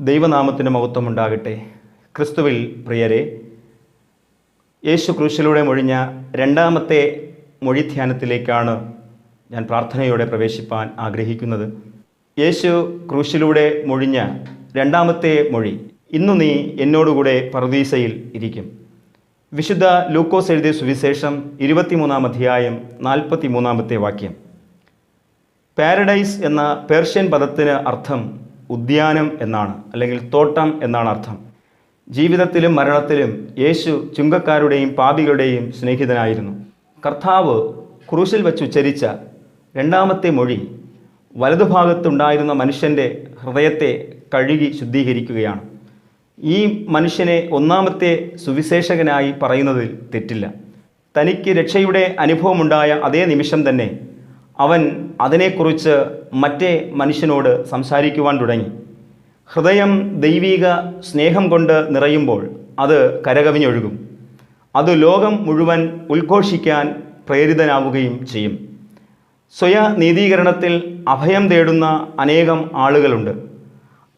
ദൈവനാമത്തിന് മഹത്വം ഉണ്ടാകട്ടെ ക്രിസ്തുവിൽ പ്രിയരെ യേശു ക്രൂശിലൂടെ മൊഴിഞ്ഞ രണ്ടാമത്തെ മൊഴിധ്യാനത്തിലേക്കാണ് ഞാൻ പ്രാർത്ഥനയോടെ പ്രവേശിപ്പാൻ ആഗ്രഹിക്കുന്നത്. യേശു ക്രൂശിലൂടെ മൊഴിഞ്ഞ രണ്ടാമത്തെ മൊഴി ഇന്നു നീ എന്നോടുകൂടെ പറുദീസയിൽ ഇരിക്കും. വിശുദ്ധ ലൂക്കോസ് എഴുതിയ സുവിശേഷം ഇരുപത്തിമൂന്നാം അധ്യായം നാൽപ്പത്തി മൂന്നാമത്തെ വാക്യം. പാരഡൈസ് എന്ന പേർഷ്യൻ പദത്തിന് അർത്ഥം ഉദ്യാനം എന്നാണ് അല്ലെങ്കിൽ തോട്ടം എന്നാണ് അർത്ഥം. ജീവിതത്തിലും മരണത്തിലും യേശു ചുങ്കക്കാരുടെയും പാപികളുടെയും സ്നേഹിതനായിരുന്നു. കർത്താവ് ക്രൂശിൽ വച്ച് ഉച്ചരിച്ച രണ്ടാമത്തെ മൊഴി വലതുഭാഗത്തുണ്ടായിരുന്ന മനുഷ്യന്റെ ഹൃദയത്തെ കഴുകി ശുദ്ധീകരിക്കുകയാണ്. ഈ മനുഷ്യനെ ഒന്നാമത്തെ സുവിശേഷകനായി പറയുന്നതിൽ തെറ്റില്ല. തനിക്ക് രക്ഷയുടെ അനുഭവമുണ്ടായ അതേ നിമിഷം തന്നെ അവൻ അതിനെക്കുറിച്ച് മറ്റേ മനുഷ്യനോട് സംസാരിക്കുവാൻ തുടങ്ങി. ഹൃദയം ദൈവീക സ്നേഹം കൊണ്ട് നിറയുമ്പോൾ അത് കരകവിഞ്ഞൊഴുകും. അത് ലോകം മുഴുവൻ ഉദ്ഘോഷിക്കാൻ പ്രേരിതനാവുകയും ചെയ്യും. സ്വയ നീതീകരണത്തിൽ അഭയം തേടുന്ന അനേകം ആളുകളുണ്ട്.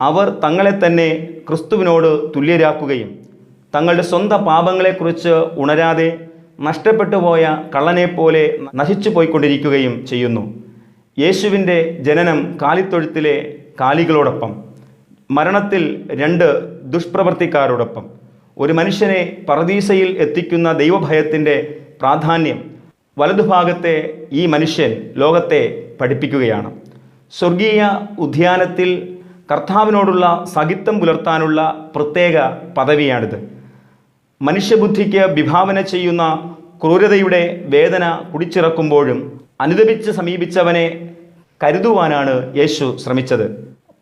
അവർ തങ്ങളെ തന്നെ ക്രിസ്തുവിനോട് തുല്യരാക്കുകയും തങ്ങളുടെ സ്വന്തം പാപങ്ങളെക്കുറിച്ച് ഉണരാതെ നഷ്ടപ്പെട്ടു പോയ കള്ളനെപ്പോലെ നശിച്ചു പോയിക്കൊണ്ടിരിക്കുകയും ചെയ്യുന്നു. യേശുവിന്റെ ജനനം കാലിത്തൊഴുത്തിലെ കാലികളോടൊപ്പം മരണത്തിൽ രണ്ട് ദുഷ്പ്രവർത്തിക്കാരോടൊപ്പം. ഒരു മനുഷ്യനെ പറദീസയിൽ എത്തിക്കുന്ന ദൈവഭയത്തിന്റെ പ്രാധാന്യം വലതുഭാഗത്തെ ഈ മനുഷ്യൻ ലോകത്തെ പഠിപ്പിക്കുകയാണ്. സ്വർഗീയ ഉദ്യാനത്തിൽ കർത്താവിനോടുള്ള സഹിത്വം പുലർത്താനുള്ള പ്രത്യേക പദവിയാണിത്. മനുഷ്യബുദ്ധിക്ക് വിഭാവന ചെയ്യുന്ന ക്രൂരതയുടെ വേദന കുടിച്ചിറക്കുമ്പോഴും അനുദപിച്ച് സമീപിച്ചവനെ കരുതുവാനാണ് യേശു ശ്രമിച്ചത്.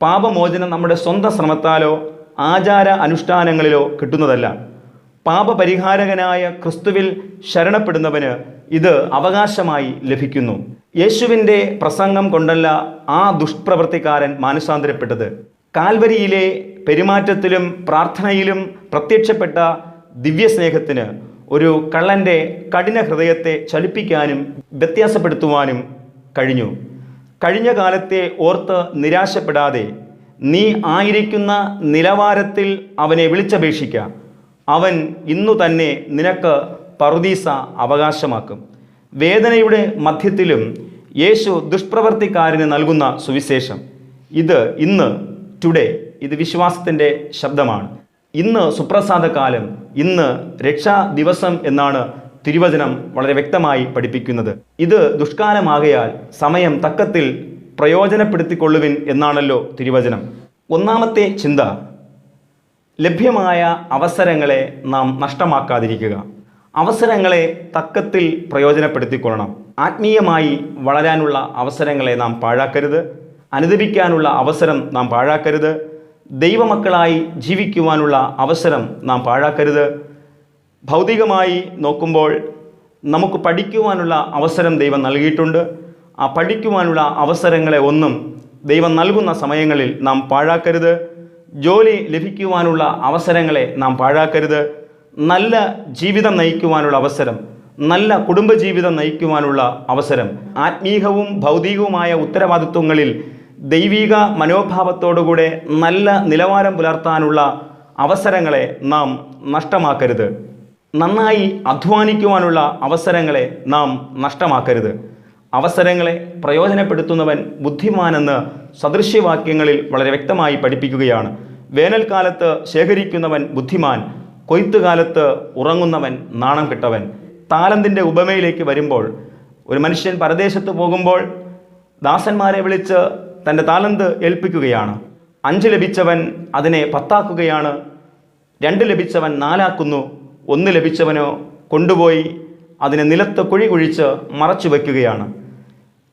പാപമോചനം നമ്മുടെ സ്വന്തം ശ്രമത്താലോ ആചാര അനുഷ്ഠാനങ്ങളിലോ കിട്ടുന്നതല്ല. പാപപരിഹാരകനായ ക്രിസ്തുവിൽ ശരണപ്പെടുന്നവന് ഇത് അവകാശമായി ലഭിക്കുന്നു. യേശുവിന്റെ പ്രസംഗം കൊണ്ടല്ല ആ ദുഷ്പ്രവൃത്തിക്കാരൻ മാനസാന്തരപ്പെട്ടത്. കാൽവരിയിലെ പെരുമാറ്റത്തിലും പ്രാർത്ഥനയിലും പ്രത്യക്ഷപ്പെട്ട ദിവ്യസ്നേഹത്തിന് ഒരു കള്ളന്റെ കഠിന ഹൃദയത്തെ ചലിപ്പിക്കാനും വ്യത്യാസപ്പെടുത്തുവാനും കഴിഞ്ഞു. കഴിഞ്ഞ കാലത്തെ ഓർത്ത് നിരാശപ്പെടാതെ നീ ആയിരിക്കുന്ന നിലവാരത്തിൽ അവനെ വിളിച്ചപേക്ഷിക്ക. അവൻ ഇന്നു തന്നെ നിനക്ക് പറുദീസ അവകാശമാക്കും. വേദനയുടെ മധ്യത്തിലും യേശു ദുഷ്പ്രവർത്തിക്കാരന് നൽകുന്ന സുവിശേഷം. ഇത് ഇന്ന് ടുഡേ ഇത് വിശ്വാസത്തിന്റെ ശബ്ദമാണ്. ഇന്ന് സുപ്രസാദകാലം ഇന്ന് രക്ഷാ ദിവസം എന്നാണ് തിരുവചനം വളരെ വ്യക്തമായി പഠിപ്പിക്കുന്നത്. ഇത് ദുഷ്കാലമാകയാൽ സമയം തക്കത്തിൽ പ്രയോജനപ്പെടുത്തിക്കൊള്ളുവിൻ എന്നാണല്ലോ തിരുവചനം. ഒന്നാമത്തെ ചിന്ത ലഭ്യമായ അവസരങ്ങളെ നാം നഷ്ടമാക്കാതിരിക്കുക. അവസരങ്ങളെ തക്കത്തിൽ പ്രയോജനപ്പെടുത്തിക്കൊള്ളണം. ആത്മീയമായി വളരാനുള്ള അവസരങ്ങളെ നാം പാഴാക്കരുത്. അനുദപിക്കാനുള്ള അവസരം നാം പാഴാക്കരുത്. ദൈവമക്കളായി ജീവിക്കുവാനുള്ള അവസരം നാം പാഴാക്കരുത്. ഭൗതികമായി നോക്കുമ്പോൾ നമുക്ക് പഠിക്കുവാനുള്ള അവസരം ദൈവം നൽകിയിട്ടുണ്ട്. ആ പഠിക്കുവാനുള്ള അവസരങ്ങളെ ഒന്നും ദൈവം നൽകുന്ന സമയങ്ങളിൽ നാം പാഴാക്കരുത്. ജോലി ലഭിക്കുവാനുള്ള അവസരങ്ങളെ നാം പാഴാക്കരുത്. നല്ല ജീവിതം നയിക്കുവാനുള്ള അവസരം നല്ല കുടുംബജീവിതം നയിക്കുവാനുള്ള അവസരം ആത്മീകവും ഭൗതികവുമായ ഉത്തരവാദിത്വങ്ങളിൽ ദൈവിക മനോഭാവത്തോടുകൂടെ നല്ല നിലവാരം പുലർത്താനുള്ള അവസരങ്ങളെ നാം നഷ്ടമാക്കരുത്. നന്നായി അധ്വാനിക്കുവാനുള്ള അവസരങ്ങളെ നാം നഷ്ടമാക്കരുത്. അവസരങ്ങളെ പ്രയോജനപ്പെടുത്തുന്നവൻ ബുദ്ധിമാനെന്ന് സദൃശ്യവാക്യങ്ങളിൽ വളരെ വ്യക്തമായി പഠിപ്പിക്കുകയാണ്. വേനൽക്കാലത്ത് ശേഖരിക്കുന്നവൻ ബുദ്ധിമാൻ കൊയ്ത്തുകാലത്ത് ഉറങ്ങുന്നവൻ നാണം കെട്ടവൻ. താലന്തിന്റെ ഉപമയിലേക്ക് വരുമ്പോൾ ഒരു മനുഷ്യൻ പരദേശത്ത് പോകുമ്പോൾ ദാസന്മാരെ വിളിച്ച് തന്റെ താലന്ത് ഏൽപ്പിക്കുകയാണ്. അഞ്ച് ലഭിച്ചവൻ അതിനെ പത്താക്കുകയാണ്. രണ്ട് ലഭിച്ചവൻ നാലാക്കുന്നു. ഒന്ന് ലഭിച്ചവനോ കൊണ്ടുപോയി അതിനെ നിലത്ത് കുഴി കുഴിച്ച് മറച്ചു വയ്ക്കുകയാണ്.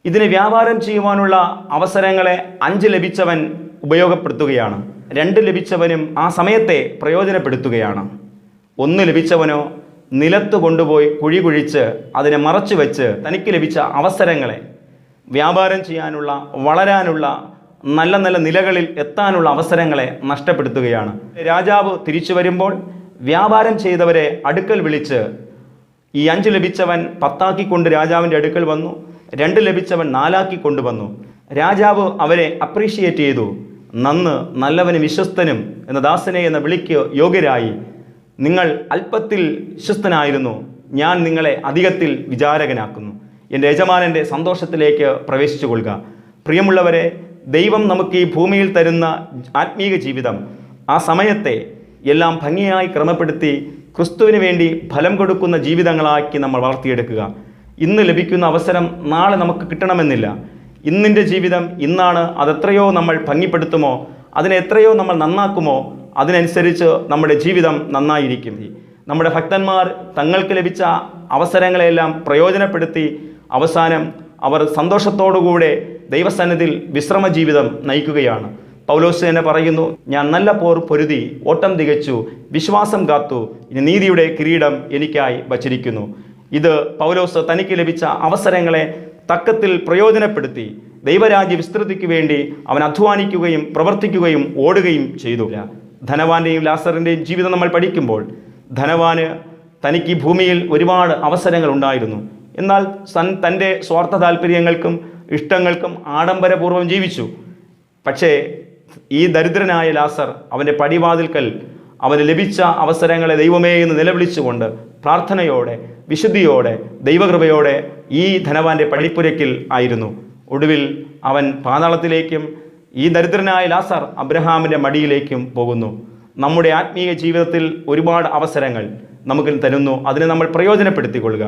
ഇതിനെ വ്യാപാരം ചെയ്യുവാനുള്ള അവസരങ്ങളെ അഞ്ച് ലഭിച്ചവൻ ഉപയോഗപ്പെടുത്തുകയാണ്. രണ്ട് ലഭിച്ചവനും ആ സമയത്തെ പ്രയോജനപ്പെടുത്തുകയാണ്. ഒന്ന് ലഭിച്ചവനോ നിലത്ത് കൊണ്ടുപോയി കുഴി കുഴിച്ച് അതിനെ മറച്ചു വെച്ച് തനിക്ക് ലഭിച്ച അവസരങ്ങളെ വ്യാപാരം ചെയ്യാനുള്ള വളരാനുള്ള നല്ല നല്ല നിലകളിൽ എത്താനുള്ള അവസരങ്ങളെ നഷ്ടപ്പെടുത്തുകയാണ്. രാജാവ് തിരിച്ചു വരുമ്പോൾ വ്യാപാരം ചെയ്തവരെ അടുക്കൽ വിളിച്ച് ഈ അഞ്ച് ലഭിച്ചവൻ പത്താക്കിക്കൊണ്ട് രാജാവിന്റെ അടുക്കൽ വന്നു രണ്ട് ലഭിച്ചവൻ നാലാക്കി കൊണ്ടുവന്നു രാജാവ് അവരെ അപ്രീഷിയേറ്റ് ചെയ്തു. നന്ന് നല്ലവനും വിശ്വസ്തനും എന്ന ദാസനെ എന്ന വിളിക്ക് യോഗ്യരായി. നിങ്ങൾ അല്പത്തിൽ വിശ്വസ്തനായിരുന്നു. ഞാൻ നിങ്ങളെ അധികത്തിൽ വിചാരകനാക്കുന്നു. എന്റെ യജമാനന്റെ സന്തോഷത്തിലേക്ക് പ്രവേശിച്ചു കൊള്ളുക പ്രിയമുള്ളവരെ ദൈവം നമുക്ക് ഈ ഭൂമിയിൽ തരുന്ന ആത്മീക ജീവിതം ആ സമയത്തെ എല്ലാം ഭംഗിയായി ക്രമപ്പെടുത്തി ക്രിസ്തുവിന് വേണ്ടി ഫലം കൊടുക്കുന്ന ജീവിതങ്ങളാക്കി നമ്മൾ വളർത്തിയെടുക്കുക. ഇന്ന് ലഭിക്കുന്ന അവസരം നാളെ നമുക്ക് കിട്ടണമെന്നില്ല. ഇന്നിന്റെ ജീവിതം ഇന്നാണ് അതെത്രയോ നമ്മൾ ഭംഗിപ്പെടുത്തുമോ അതിനെ എത്രയോ നമ്മൾ നന്നാക്കുമോ അതിനനുസരിച്ച് നമ്മുടെ ജീവിതം നന്നായിരിക്കും. നമ്മുടെ ഭക്തന്മാർ തങ്ങൾക്ക് ലഭിച്ച അവസരങ്ങളെല്ലാം പ്രയോജനപ്പെടുത്തി അവസാനം അവർ സന്തോഷത്തോടുകൂടെ ദൈവസന്നിധിയിൽ വിശ്രമ ജീവിതം നയിക്കുകയാണ്. പൗലോസ് തന്നെ പറയുന്നു ഞാൻ നല്ല പോർ പൊരുതി ഓട്ടം തികച്ചു വിശ്വാസം കാത്തു ഇനി നീതിയുടെ കിരീടം എനിക്കായി വച്ചിരിക്കുന്നു. ഇത് പൗലോസ് തനിക്ക് ലഭിച്ച അവസരങ്ങളെ തക്കത്തിൽ പ്രയോജനപ്പെടുത്തി ദൈവരാജ്യ വിസ്തൃതിക്ക് വേണ്ടി അവൻ അധ്വാനിക്കുകയും പ്രവർത്തിക്കുകയും ഓടുകയും ചെയ്തു. ധനവാന്റെയും ലാസറിന്റെയും ജീവിതം നമ്മൾ പഠിക്കുമ്പോൾ ധനവാന് തനിക്ക് ഭൂമിയിൽ ഒരുപാട് അവസരങ്ങൾ ഉണ്ടായിരുന്നു. എന്നാൽ സൻ തന്റെ സ്വാർത്ഥ താല്പര്യങ്ങൾക്കും ഇഷ്ടങ്ങൾക്കും ആഡംബരപൂർവം ജീവിച്ചു. പക്ഷേ ഈ ദരിദ്രനായ ലാസർ അവന്റെ പടിവാതിൽക്കൽ അവന് ലഭിച്ച അവസരങ്ങളെ ദൈവമേ എന്ന് നിലവിളിച്ചുകൊണ്ട് പ്രാർത്ഥനയോടെ വിശുദ്ധിയോടെ ദൈവകൃപയോടെ ഈ ധനവാന്റെ പടിപ്പുരയ്ക്കിൽ ആയിരുന്നു. ഒടുവിൽ അവൻ പാതാളത്തിലേക്കും ഈ ദരിദ്രനായ ലാസർ അബ്രഹാമിന്റെ മടിയിലേക്കും പോകുന്നു. നമ്മുടെ ആത്മീയ ജീവിതത്തിൽ ഒരുപാട് അവസരങ്ങൾ നമുക്ക് തരുന്നു. അതിനെ നമ്മൾ പ്രയോജനപ്പെടുത്തിക്കൊള്ളുക.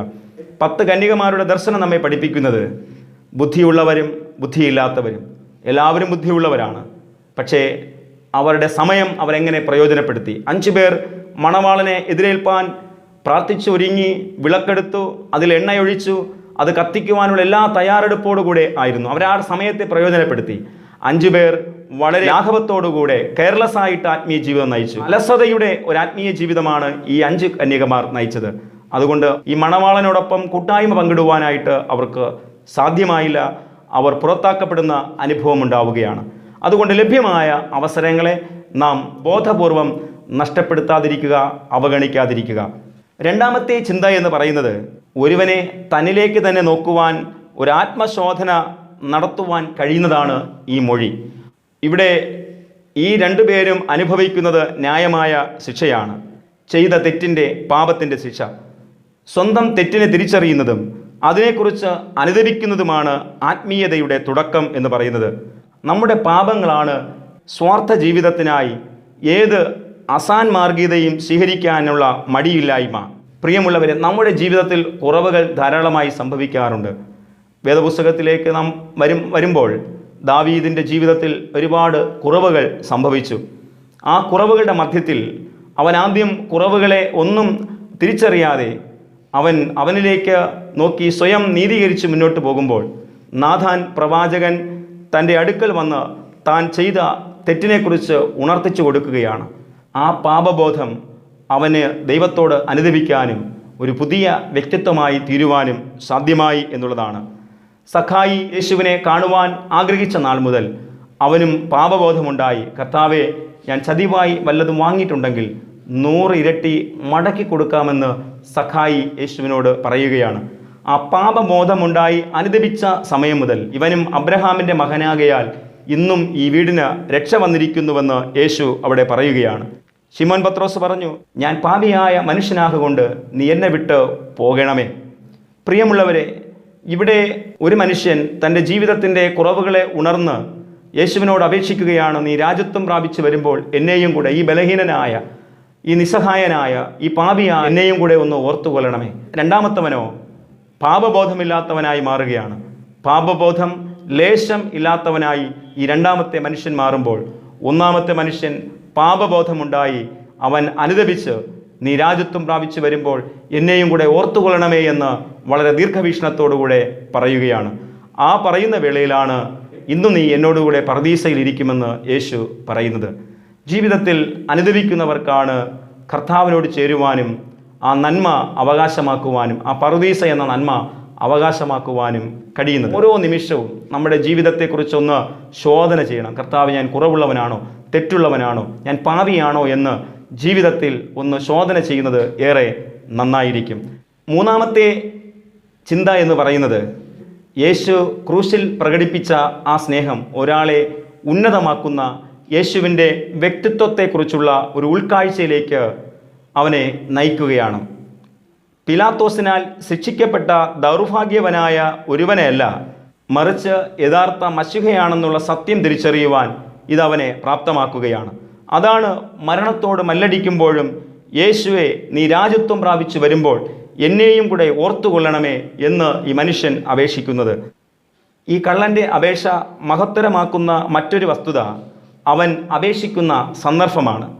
പത്ത് കന്യകമാരുടെ ദർശനം നമ്മെ പഠിപ്പിക്കുന്നത് ബുദ്ധിയുള്ളവരും ബുദ്ധിയില്ലാത്തവരും. എല്ലാവരും ബുദ്ധിയുള്ളവരാണ്. പക്ഷേ അവരുടെ സമയം അവരെങ്ങനെ പ്രയോജനപ്പെടുത്തി? അഞ്ചു പേർ മണവാളനെ എതിരേൽപ്പാൻ പ്രാർത്ഥിച്ചൊരുങ്ങി വിളക്കെടുത്തു അതിൽ എണ്ണയൊഴിച്ചു അത് കത്തിക്കുവാനുള്ള എല്ലാ തയ്യാറെടുപ്പോടുകൂടെ ആയിരുന്നു. അവർ ആ സമയത്തെ പ്രയോജനപ്പെടുത്തി. അഞ്ചു പേർ വളരെ ലാഘവത്തോടുകൂടെ കെയർലെസ് ആയിട്ട് ആത്മീയ ജീവിതം നയിച്ചു. അലസതയുടെ ഒരു ആത്മീയ ജീവിതമാണ് ഈ അഞ്ച് കന്യകമാർ നയിച്ചത്. അതുകൊണ്ട് ഈ മണവാളനോടൊപ്പം കൂട്ടായ്മ പങ്കിടുവാനായിട്ട് അവർക്ക് സാധ്യമായില്ല. അവർ പുറത്താക്കപ്പെടുന്ന അനുഭവം ഉണ്ടാവുകയാണ്. അതുകൊണ്ട് ലഭ്യമായ അവസരങ്ങളെ നാം ബോധപൂർവം നഷ്ടപ്പെടുത്താതിരിക്കുക അവഗണിക്കാതിരിക്കുക. രണ്ടാമത്തെ ചിന്ത എന്ന് പറയുന്നത് ഒരുവനെ തന്നിലേക്ക് തന്നെ നോക്കുവാൻ ഒരു ആത്മശോധന നടത്തുവാൻ കഴിയുന്നതാണ് ഈ മൊഴി. ഇവിടെ ഈ രണ്ടുപേരും അനുഭവിക്കുന്നത് ന്യായമായ ശിക്ഷയാണ്. ചെയ്ത തെറ്റിന്റെ പാപത്തിന്റെ ശിക്ഷ. സ്വന്തം തെറ്റിനെ തിരിച്ചറിയുന്നതും അതിനെക്കുറിച്ച് അനുദപിക്കുന്നതുമാണ് ആത്മീയതയുടെ തുടക്കം എന്ന് പറയുന്നത്. നമ്മുടെ പാപങ്ങളാണ് സ്വാർത്ഥ ജീവിതത്തിനായി ഏത് അസാൻമാർഗീയതയും സ്വീകരിക്കാനുള്ള മടിയില്ലായ്മ. പ്രിയമുള്ളവരെ നമ്മുടെ ജീവിതത്തിൽ കുറവുകൾ ധാരാളമായി സംഭവിക്കാറുണ്ട്. വേദപുസ്തകത്തിലേക്ക് നാം വരും വരുമ്പോൾ ദാവീദിന്റെ ജീവിതത്തിൽ ഒരുപാട് കുറവുകൾ സംഭവിച്ചു. ആ കുറവുകളുടെ മധ്യത്തിൽ അവൻ ആദ്യം കുറവുകളെ ഒന്നും തിരിച്ചറിയാതെ അവൻ അവനിലേക്ക് നോക്കി സ്വയം നീതീകരിച്ച് മുന്നോട്ട് പോകുമ്പോൾ നാഥാൻ പ്രവാചകൻ തന്റെ അടുക്കൽ വന്ന് താൻ ചെയ്ത തെറ്റിനെക്കുറിച്ച് ഉണർത്തിച്ചു കൊടുക്കുകയാണ്. ആ പാപബോധം അവന് ദൈവത്തോട് അനുദപിക്കാനും ഒരു പുതിയ വ്യക്തിത്വമായി തീരുവാനും സാധ്യമായി എന്നുള്ളതാണ്. സഖായി യേശുവിനെ കാണുവാൻ ആഗ്രഹിച്ച നാൾ മുതൽ അവനും പാപബോധമുണ്ടായി. കർത്താവെ ഞാൻ ചതിവായി വല്ലതും വാങ്ങിയിട്ടുണ്ടെങ്കിൽ നൂറ് ഇരട്ടി മടക്കി കൊടുക്കാമെന്ന് സഖായി യേശുവിനോട് പറയുകയാണ്. ആ പാപബോധമുണ്ടായി അനുദപിച്ച സമയം മുതൽ ഇവനും അബ്രഹാമിന്റെ മകനാകയാൽ ഇന്നും ഈ വീടിന് രക്ഷ വന്നിരിക്കുന്നുവെന്ന് യേശു അവിടെ പറയുകയാണ്. ഷിമോൻ പത്രോസ് പറഞ്ഞു ഞാൻ പാപിയായ മനുഷ്യനാകൊണ്ട് നീ എന്നെ വിട്ട് പോകണമേ. പ്രിയമുള്ളവരെ ഇവിടെ ഒരു മനുഷ്യൻ തന്റെ ജീവിതത്തിന്റെ കുറവുകളെ ഉണർന്ന് യേശുവിനോട് അപേക്ഷിക്കുകയാണ് നീ രാജ്യത്വം പ്രാപിച്ചു വരുമ്പോൾ എന്നെയും കൂടെ ഈ ബലഹീനനായ ഈ നിസ്സഹായനായ ഈ പാപിയ എന്നെയും കൂടെ ഒന്ന് ഓർത്തുകൊള്ളണമേ. രണ്ടാമത്തവനോ പാപബോധമില്ലാത്തവനായി മാറുകയാണ്. പാപബോധം ലേശം ഇല്ലാത്തവനായി ഈ രണ്ടാമത്തെ മനുഷ്യൻ മാറുമ്പോൾ ഒന്നാമത്തെ മനുഷ്യൻ പാപബോധമുണ്ടായി അവൻ അനുദപിച്ച് നീ രാജ്യത്വം പ്രാപിച്ചു വരുമ്പോൾ എന്നെയും കൂടെ ഓർത്തുകൊള്ളണമേ എന്ന് വളരെ ദീർഘവീക്ഷണത്തോടുകൂടെ പറയുകയാണ്. ആ പറയുന്ന വേളയിലാണ് ഇന്നു നീ എന്നോടുകൂടെ പർദീസയിൽ ഇരിക്കുമെന്ന് യേശു പറയുന്നത്. ജീവിതത്തിൽ അനുദവിക്കുന്നവർക്കാണ് കർത്താവിനോട് ചേരുവാനും ആ നന്മ അവകാശമാക്കുവാനും ആ പറുദീസ എന്ന നന്മ അവകാശമാക്കുവാനും കഴിയുന്നത്. ഓരോ നിമിഷവും നമ്മുടെ ജീവിതത്തെക്കുറിച്ചൊന്ന് ശോധന ചെയ്യണം. കർത്താവ് ഞാൻ കുറവുള്ളവനാണോ? തെറ്റുള്ളവനാണോ? ഞാൻ പാവിയാണോ എന്ന് ജീവിതത്തിൽ ഒന്ന് ശോധന ചെയ്യുന്നത് ഏറെ നന്നായിരിക്കും. മൂന്നാമത്തെ ചിന്ത എന്ന് പറയുന്നത് യേശു ക്രൂശിൽ പ്രകടിപ്പിച്ച ആ സ്നേഹം ഒരാളെ ഉന്നതമാക്കുന്ന യേശുവിന്റെ വ്യക്തിത്വത്തെക്കുറിച്ചുള്ള ഒരു ഉൾക്കാഴ്ചയിലേക്ക് അവനെ നയിക്കുകയാണ്. പിലാത്തോസിനാൽ ശിക്ഷിക്കപ്പെട്ട ദൗർഭാഗ്യവനായ ഒരുവനെയല്ല മറിച്ച് യഥാർത്ഥ മശുഹയാണെന്നുള്ള സത്യം തിരിച്ചറിയുവാൻ ഇതവനെ പ്രാപ്തമാക്കുകയാണ്. അതാണ് മരണത്തോട് മല്ലടിക്കുമ്പോഴും യേശുവെ നീ രാജ്യത്വം പ്രാപിച്ചു വരുമ്പോൾ എന്നെയും കൂടെ ഓർത്തുകൊള്ളണമേ എന്ന് ഈ മനുഷ്യൻ അപേക്ഷിക്കുന്നത്. ഈ കള്ളന്റെ അപേക്ഷ മഹത്തരമാക്കുന്ന മറ്റൊരു വസ്തുത അവൻ അപേക്ഷിക്കുന്ന സന്ദർഭമാണ്.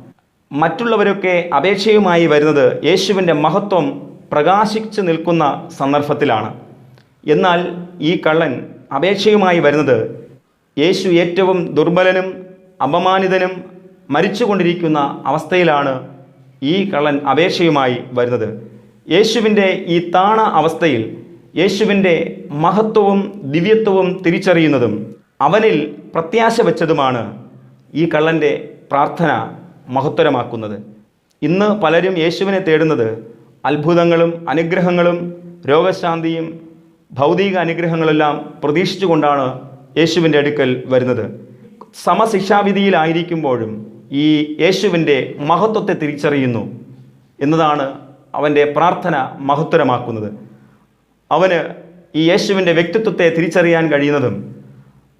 മറ്റുള്ളവരൊക്കെ അപേക്ഷയുമായി വരുന്നത് യേശുവിന്റെ മഹത്വം പ്രകാശിച്ചു നിൽക്കുന്ന സന്ദർഭത്തിലാണ്. എന്നാൽ ഈ കള്ളൻ അപേക്ഷയുമായി വരുന്നത് യേശു ഏറ്റവും ദുർബലനും അപമാനിതനും മരിച്ചുകൊണ്ടിരിക്കുന്ന അവസ്ഥയിലാണ് ഈ കള്ളൻ അപേക്ഷയുമായി വരുന്നത്. യേശുവിന്റെ ഈ താണ അവസ്ഥയിൽ യേശുവിന്റെ മഹത്വവും ദിവ്യത്വവും തിരിച്ചറിയുന്നതും അവനിൽ പ്രത്യാശ വെച്ചതുമാണ് ഈ കള്ളന്റെ പ്രാർത്ഥന മഹത്തരമാക്കുന്നത്. ഇന്ന് പലരും യേശുവിനെ തേടുന്നത് അത്ഭുതങ്ങളും അനുഗ്രഹങ്ങളും രോഗശാന്തിയും ഭൗതിക അനുഗ്രഹങ്ങളെല്ലാം പ്രതീക്ഷിച്ചുകൊണ്ടാണ് യേശുവിന്റെ അടുക്കൽ വരുന്നത്. സമശിക്ഷാവിധിയിലായിരിക്കുമ്പോഴും ഈ യേശുവിന്റെ മഹത്വത്തെ തിരിച്ചറിയുന്നു എന്നതാണ് അവന്റെ പ്രാർത്ഥന മഹത്തരമാക്കുന്നത്. അവന് ഈ യേശുവിന്റെ വ്യക്തിത്വത്തെ തിരിച്ചറിയാൻ കഴിയുന്നതും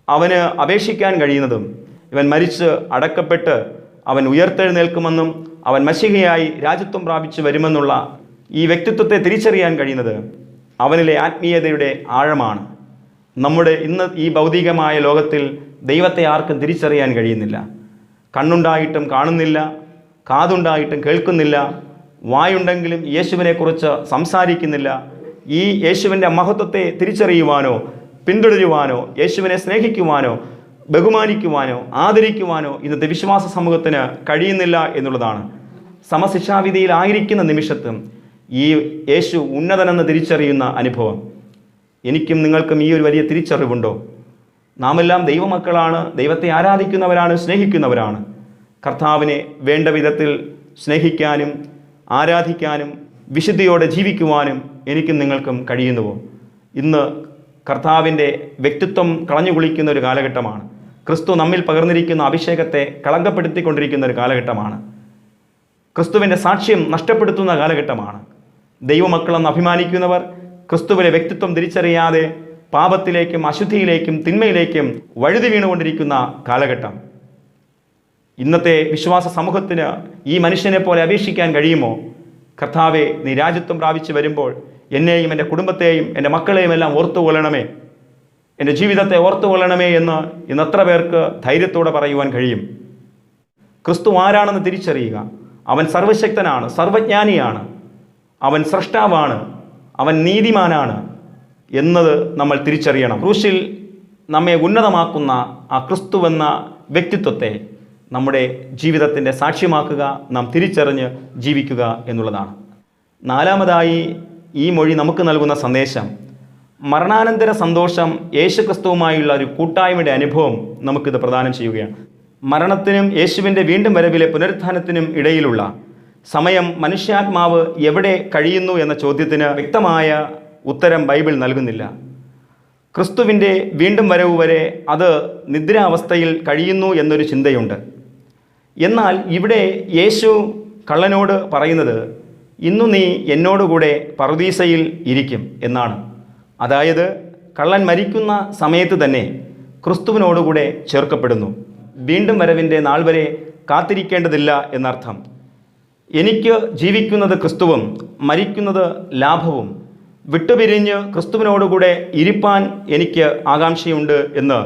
അവന് അപേക്ഷിക്കാൻ കഴിയുന്നതും ഇവൻ മരിച്ച് അടക്കപ്പെട്ട് അവൻ ഉയർത്തെഴുന്നേൽക്കുമെന്നും അവൻ മഷികയായി രാജ്യത്വം പ്രാപിച്ചു വരുമെന്നുള്ള ഈ വ്യക്തിത്വത്തെ തിരിച്ചറിയാൻ കഴിയുന്നത് അവനിലെ ആത്മീയതയുടെ ആഴമാണ്. നമ്മുടെ ഇന്ന് ഈ ഭൗതികമായ ലോകത്തിൽ ദൈവത്തെ ആർക്കും തിരിച്ചറിയാൻ കഴിയുന്നില്ല. കണ്ണുണ്ടായിട്ടും കാണുന്നില്ല കാതുണ്ടായിട്ടും കേൾക്കുന്നില്ല വായുണ്ടെങ്കിലും യേശുവിനെക്കുറിച്ച് സംസാരിക്കുന്നില്ല. ഈ യേശുവിന്റെ മഹത്വത്തെ തിരിച്ചറിയുവാനോ പിന്തുടരുവാനോ യേശുവിനെ സ്നേഹിക്കുവാനോ ബഹുമാനിക്കുവാനോ ആദരിക്കുവാനോ ഇന്നത്തെ വിശ്വാസ സമൂഹത്തിന് കഴിയുന്നില്ല എന്നുള്ളതാണ്. സമശിക്ഷാവിധിയിലായിരിക്കുന്ന നിമിഷത്തും ഈ യേശു ഉന്നതനെന്ന് തിരിച്ചറിയുന്ന അനുഭവം. എനിക്കും നിങ്ങൾക്കും ഈ ഒരു വലിയ തിരിച്ചറിവുണ്ടോ? നാമെല്ലാം ദൈവമക്കളാണ് ദൈവത്തെ ആരാധിക്കുന്നവരാണ് സ്നേഹിക്കുന്നവരാണ്. കർത്താവിനെ വേണ്ട വിധത്തിൽ സ്നേഹിക്കാനും ആരാധിക്കാനും വിശുദ്ധിയോടെ ജീവിക്കുവാനും എനിക്കും നിങ്ങൾക്കും കഴിയുന്നുവോ? ഇന്ന് കർത്താവിന്റെ വ്യക്തിത്വം കളഞ്ഞു കുളിക്കുന്ന ഒരു കാലഘട്ടമാണ്. ക്രിസ്തു നമ്മിൽ പകർന്നിരിക്കുന്ന അഭിഷേകത്തെ കളങ്കപ്പെടുത്തിക്കൊണ്ടിരിക്കുന്ന ഒരു കാലഘട്ടമാണ്. ക്രിസ്തുവിന്റെ സാക്ഷ്യം നഷ്ടപ്പെടുത്തുന്ന കാലഘട്ടമാണ്. ദൈവമക്കളെന്ന് അഭിമാനിക്കുന്നവർ ക്രിസ്തുവിലെ വ്യക്തിത്വം തിരിച്ചറിയാതെ പാപത്തിലേക്കും അശുദ്ധിയിലേക്കും തിന്മയിലേക്കും വഴുതി വീണുകൊണ്ടിരിക്കുന്ന കാലഘട്ടം. ഇന്നത്തെ വിശ്വാസ സമൂഹത്തിന് ഈ മനുഷ്യനെ പോലെ അപേക്ഷിക്കാൻ കഴിയുമോ? കർത്താവെ നീ രാജ്യത്വം പ്രാപിച്ചു വരുമ്പോൾ എന്നെയും എന്റെ കുടുംബത്തെയും എന്റെ മക്കളെയും എല്ലാം ഓർത്തുകൊള്ളണമേ. എന്റെ ജീവിതത്തെ ഓർത്തുകൊള്ളണമേ എന്ന് ഇന്ന് എത്ര പേർക്ക് ധൈര്യത്തോടെ പറയുവാൻ കഴിയും. ക്രിസ്തു ആരാണെന്ന് തിരിച്ചറിയുക. അവൻ സർവശക്തനാണ് സർവജ്ഞാനിയാണ്. അവൻ സൃഷ്ടാവാണ് അവൻ നീതിമാനാണ് എന്നത് നമ്മൾ തിരിച്ചറിയണം. ക്രൂശിൽ നമ്മെ ഉന്നതമാക്കുന്ന ആ ക്രിസ്തുവെന്ന വ്യക്തിത്വത്തെ നമ്മുടെ ജീവിതത്തിന്റെ സാക്ഷ്യമാക്കുക നാം തിരിച്ചറിഞ്ഞ് ജീവിക്കുക എന്നുള്ളതാണ്. നാലാമതായി ഈ മൊഴി നമുക്ക് നൽകുന്ന സന്ദേശം മരണാനന്തര സന്തോഷം യേശുക്രിസ്തുവുമായുള്ള ഒരു കൂട്ടായ്മയുടെ അനുഭവം നമുക്കിത് പ്രദാനം ചെയ്യുകയാണ്. മരണത്തിനും യേശുവിന്റെ വീണ്ടും വരവിലെ പുനരുത്ഥാനത്തിനും ഇടയിലുള്ള സമയം മനുഷ്യാത്മാവ് എവിടെ കഴിയുന്നു എന്ന ചോദ്യത്തിന് വ്യക്തമായ ഉത്തരം ബൈബിൾ നൽകുന്നില്ല. ക്രിസ്തുവിന്റെ വീണ്ടും വരവ് വരെ അത് നിദ്രാവസ്ഥയിൽ കഴിയുന്നു എന്നൊരു ചിന്തയുണ്ട്. എന്നാൽ ഇവിടെ യേശു കള്ളനോട് പറയുന്നത് ഇന്നു നീ എന്നോടുകൂടെ പറുദീസയിൽ ഇരിക്കും എന്നാണ്. അതായത് കള്ളൻ മരിക്കുന്ന സമയത്ത് തന്നെ ക്രിസ്തുവിനോടുകൂടെ ചേർക്കപ്പെടുന്നു. വീണ്ടും വരവിന്റെ നാൾ വരെ കാത്തിരിക്കേണ്ടതില്ല എന്നർത്ഥം. എനിക്ക് ജീവിക്കുന്നത് ക്രിസ്തുവും മരിക്കുന്നത് ലാഭവും വിട്ടുപിരിഞ്ഞ് ക്രിസ്തുവിനോടുകൂടെ ഇരിപ്പാൻ എനിക്ക് ആകാംക്ഷയുണ്ട് എന്ന്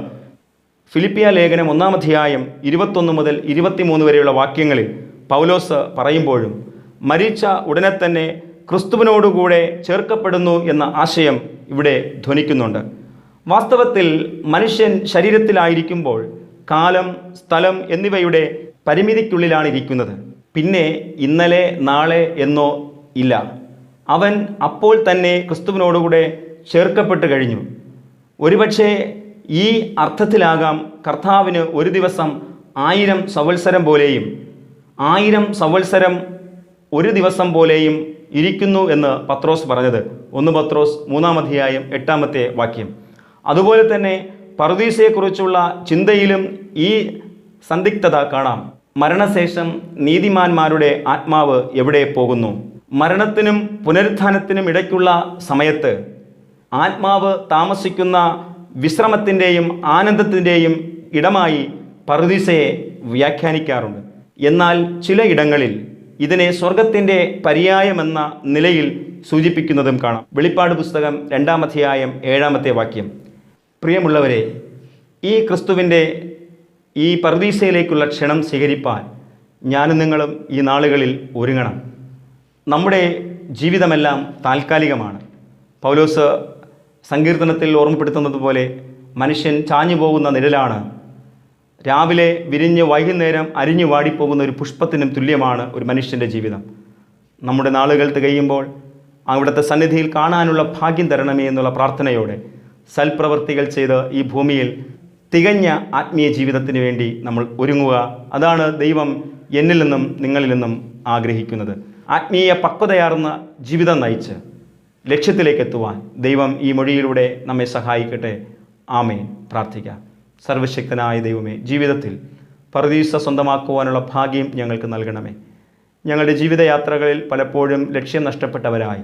ഫിലിപ്പിയ ലേഖനം ഒന്നാം അധ്യായം ഇരുപത്തൊന്ന് മുതൽ ഇരുപത്തിമൂന്ന് വരെയുള്ള വാക്യങ്ങളിൽ പൗലോസ് പറയുമ്പോഴും മരിച്ച ഉടനെ തന്നെ ക്രിസ്തുവിനോടുകൂടെ ചേർക്കപ്പെടുന്നു എന്ന ആശയം ഇവിടെ ധ്വനിക്കുന്നുണ്ട്. വാസ്തവത്തിൽ മനുഷ്യൻ ശരീരത്തിലായിരിക്കുമ്പോൾ കാലം സ്ഥലം എന്നിവയുടെ പരിമിതിക്കുള്ളിലാണ് ഇരിക്കുന്നത് പിന്നെ ഇന്നലെ നാളെ എന്നോ ഇല്ല. അവൻ അപ്പോൾ തന്നെ ക്രിസ്തുവിനോടുകൂടെ ചേർക്കപ്പെട്ട് കഴിഞ്ഞു. ഒരുപക്ഷെ ഈ അർത്ഥത്തിലാകാം കർത്താവിന് ഒരു ദിവസം ആയിരം സംവത്സരം പോലെയും ആയിരം സംവത്സരം ഒരു ദിവസം പോലെയും ഇരിക്കുന്നു എന്ന് പത്രോസ് പറഞ്ഞത്. ഒന്ന് പത്രോസ് മൂന്നാം അധ്യായം എട്ടാമത്തെ വാക്യം. അതുപോലെ തന്നെ പറുദീസയെക്കുറിച്ചുള്ള ചിന്തയിലും ഈ സന്ദിഗ്ധത കാണാം. മരണശേഷം നീതിമാന്മാരുടെ ആത്മാവ് എവിടെ പോകുന്നു? മരണത്തിനും പുനരുത്ഥാനത്തിനും ഇടയ്ക്കുള്ള സമയത്ത് ആത്മാവ് താമസിക്കുന്ന വിശ്രമത്തിന്റെയും ആനന്ദത്തിന്റെയും ഇടമായി പറുദീസയെ വ്യാഖ്യാനിക്കാറുണ്ട്. എന്നാൽ ചിലയിടങ്ങളിൽ ഇതിനെ സ്വർഗത്തിന്റെ പര്യായമെന്ന നിലയിൽ സൂചിപ്പിക്കുന്നതും കാണാം. വെളിപ്പാട് പുസ്തകം രണ്ടാമധ്യായം ഏഴാമത്തെ വാക്യം. പ്രിയമുള്ളവരെ ഈ ക്രിസ്തുവിന്റെ ഈ പർദീസയിലേക്കുള്ള ക്ഷണം സ്വീകരിപ്പാൻ ഞാനും നിങ്ങളും ഈ നാളുകളിൽ ഒരുങ്ങണം. നമ്മുടെ ജീവിതമെല്ലാം താൽക്കാലികമാണ്. പൗലോസ് സങ്കീർത്തനത്തിൽ ഓർമ്മപ്പെടുത്തുന്നത് പോലെ മനുഷ്യൻ ചാഞ്ഞു പോകുന്ന നിഴലാണ് രാവിലെ വിരിഞ്ഞ് വൈകുന്നേരം അരിഞ്ഞു വാടിപ്പോകുന്ന ഒരു പുഷ്പത്തിനും തുല്യമാണ് ഒരു മനുഷ്യന്റെ ജീവിതം. നമ്മുടെ നാളുകൾ തികയുമ്പോൾ അവിടുത്തെ സന്നിധിയിൽ കാണാനുള്ള ഭാഗ്യം തരണമേ എന്നുള്ള പ്രാർത്ഥനയോടെ സൽപ്രവൃത്തികൾ ചെയ്ത് ഈ ഭൂമിയിൽ തികഞ്ഞ ആത്മീയ ജീവിതത്തിന് വേണ്ടി നമ്മൾ ഒരുങ്ങുക. അതാണ് ദൈവം എന്നിൽ നിന്നും നിങ്ങളിൽ നിന്നും ആഗ്രഹിക്കുന്നത്. ആത്മീയ പക്വതയാർന്ന ജീവിതം നയിച്ച് ലക്ഷ്യത്തിലേക്ക് എത്തുവാൻ ദൈവം ഈ മൊഴിയിലൂടെ നമ്മെ സഹായിക്കട്ടെ. ആമേ പ്രാർത്ഥിക്കാം. സർവശക്തനായ ദൈവമേ ജീവിതത്തിൽ പറുദീസ സ്വന്തമാക്കുവാനുള്ള ഭാഗ്യം ഞങ്ങൾക്ക് നൽകണമേ. ഞങ്ങളുടെ ജീവിതയാത്രകളിൽ പലപ്പോഴും ലക്ഷ്യം നഷ്ടപ്പെട്ടവരായി.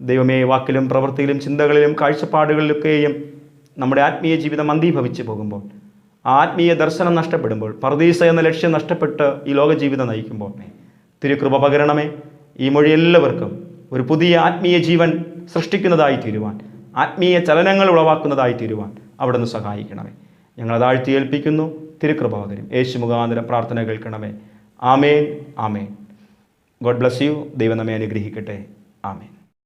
ദൈവമേ വാക്കിലും പ്രവൃത്തിയിലും ചിന്തകളിലും കാഴ്ചപ്പാടുകളിലൊക്കെയും നമ്മുടെ ആത്മീയ ജീവിതം അന്തീഭവിച്ചു പോകുമ്പോൾ ആത്മീയ ദർശനം നഷ്ടപ്പെടുമ്പോൾ പർദീസ എന്ന ലക്ഷ്യം നഷ്ടപ്പെട്ട് ഈ ലോക ജീവിതം നയിക്കുമ്പോൾ തിരുകൃപ പകരണമേ ഈ മൊഴി എല്ലാവർക്കും ഒരു പുതിയ ആത്മീയ ജീവൻ സൃഷ്ടിക്കുന്നതായി തീരുവാൻ ആത്മീയ ചലനങ്ങൾ ഉളവാക്കുന്നതായി തീരുവാൻ അവിടെ നിന്ന് സഹായിക്കണമേ. ഞങ്ങൾ താഴ്ത്തി ഏൽപ്പിക്കുന്നു തിരുകൃപ യേശു മുഖാന്തരം പ്രാർത്ഥന കേൾക്കണമേ. ആമേൻ ആമേൻ. God bless you. ദൈവം നമ്മെ അനുഗ്രഹിക്കട്ടെ. ആമേൻ.